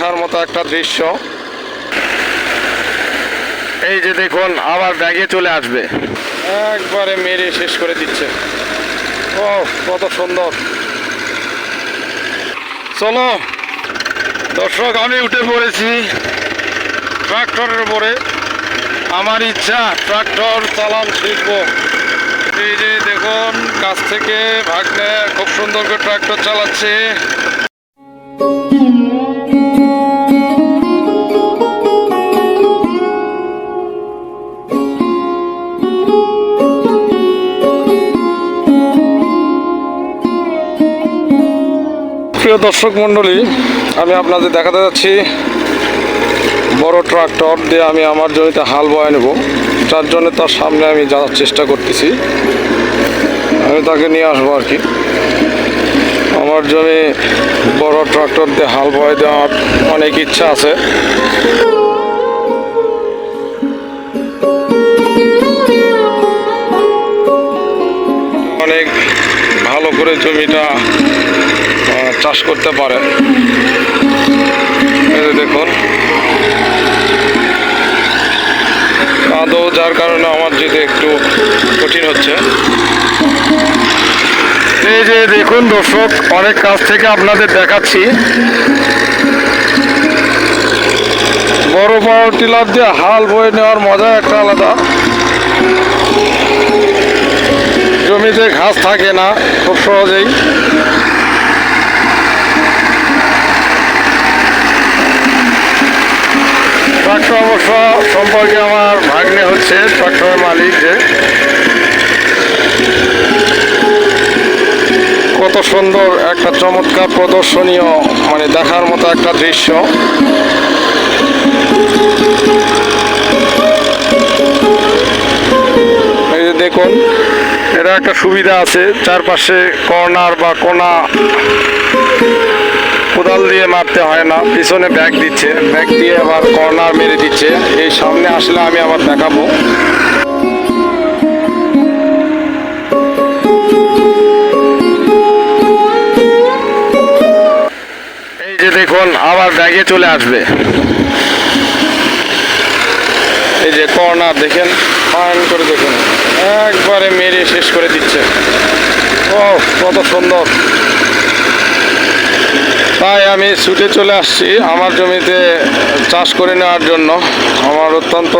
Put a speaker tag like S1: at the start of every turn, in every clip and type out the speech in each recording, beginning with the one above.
S1: দেখার মতো একটা দৃশ্য। এই যে দেখুন, আবার ব্যাগে চলে আসবে। একবারে মেরে শেষ করে দিচ্ছে। ও, কত সুন্দর। চলো, দর্শক, আমি উঠে পড়েছি ট্রাক্টরের উপরে। আমার ইচ্ছা, ট্রাক্টর চালান শিখব এই যে দেখুন, কাছ থেকে ভাগ্নে খুব সুন্দর করে ট্রাক্টর চালাচ্ছে। প্রিয় দর্শক মণ্ডলী, আমি আপনাদের দেখাতে যাচ্ছি বড় ট্রাক্টর দিয়ে আমি আমার জমিতে হাল বয়ে নেব। যার জন্য তার সামনে আমি যাওয়ার চেষ্টা করতেছি। আমি তাকে নিয়ে আসব আর কি। আমার জমি বড় ট্রাক্টর দিয়ে হাল বয়ে দেওয়ার অনেক ইচ্ছা আছে। অনেক ভালো করে জমিটা চাষ করতে পারে। দেখুন। কাদও যার কারণে আমার যেতে একটু কঠিন হচ্ছে। এই যে দেখুন দর্শক, অনেক কাছ থেকে আপনাদের দেখাচ্ছি। বড় পাওয়ার টিলার দিয়ে হাল বয়ে নেওয়ার মজা একটা আলাদা। জমিতে ঘাস থাকে না, খুব সহজেই। সম্পর্কে আমার ভাগ্নে হচ্ছে ট্রাক্টরের মালিক যে। কত সুন্দর একটা চমৎকার প্রদর্শনীয় মানে দেখার মতো একটা দৃশ্য। এই যে দেখুন এটা একটা সুবিধা আছে, চারপাশে কর্নার বা কোনা কোদাল দিয়ে মারতে হয় না, পিছনে ব্যাগ দিচ্ছে। ব্যাগ দিয়ে আবার কর্নার মেরে দিচ্ছে। এই সামনে আসলে আমি আবার দেখাবো। এই যে দেখুন, আবার ব্যাগে চলে আসবে। এই যে কর্নার দেখেন ফাইন করে দেখুন। একবারে মেরে শেষ করে দিচ্ছে। ও কত সুন্দর। তাই আমি ছুটে চলে আসছি আমার জমিতে চাষ করে নেওয়ার জন্য। আমার অত্যন্ত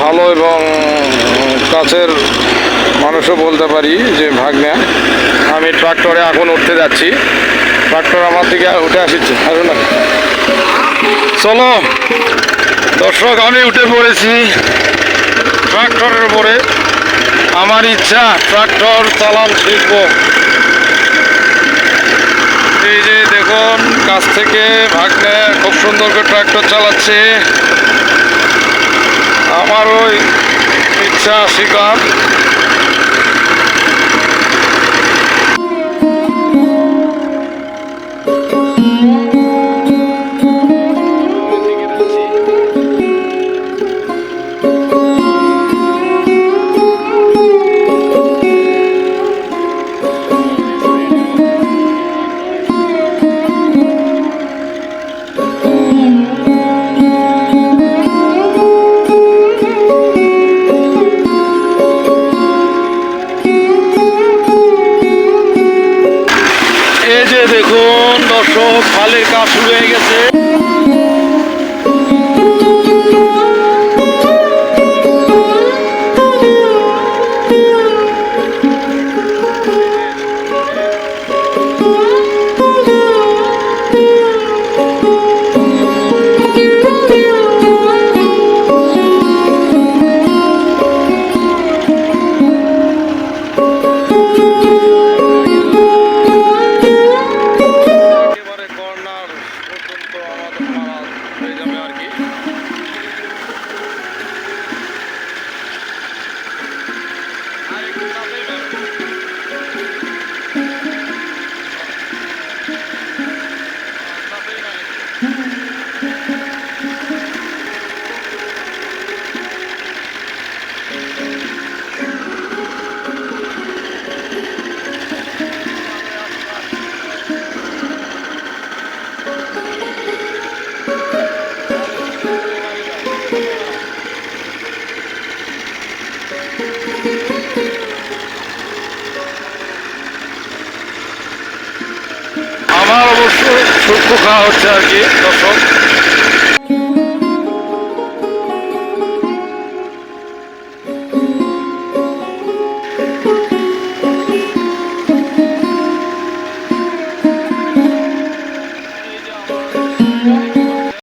S1: ভালো এবং কাছের মানুষও বলতে পারি যে ভাগ্নে। আমি ট্রাক্টরে এখন উঠতে যাচ্ছি। ট্রাক্টর আমার দিকে উঠে আসছে। আসুন চলো। দর্শক, আমি উঠে পড়েছি ট্রাক্টরের উপরে। আমার ইচ্ছা ট্রাক্টর চালান শিখব। এই যে দেখুন, কাছ থেকে ভাগ্নে খুব সুন্দর করে ট্রাক্টর চালাচ্ছে। আমার ওই ইচ্ছা, শিকার। এই যে দেখুন দর্শক খালের কাজ শুরু হয়ে গেছে। শুক্তো খাওয়া হচ্ছে আর কি দর্শক।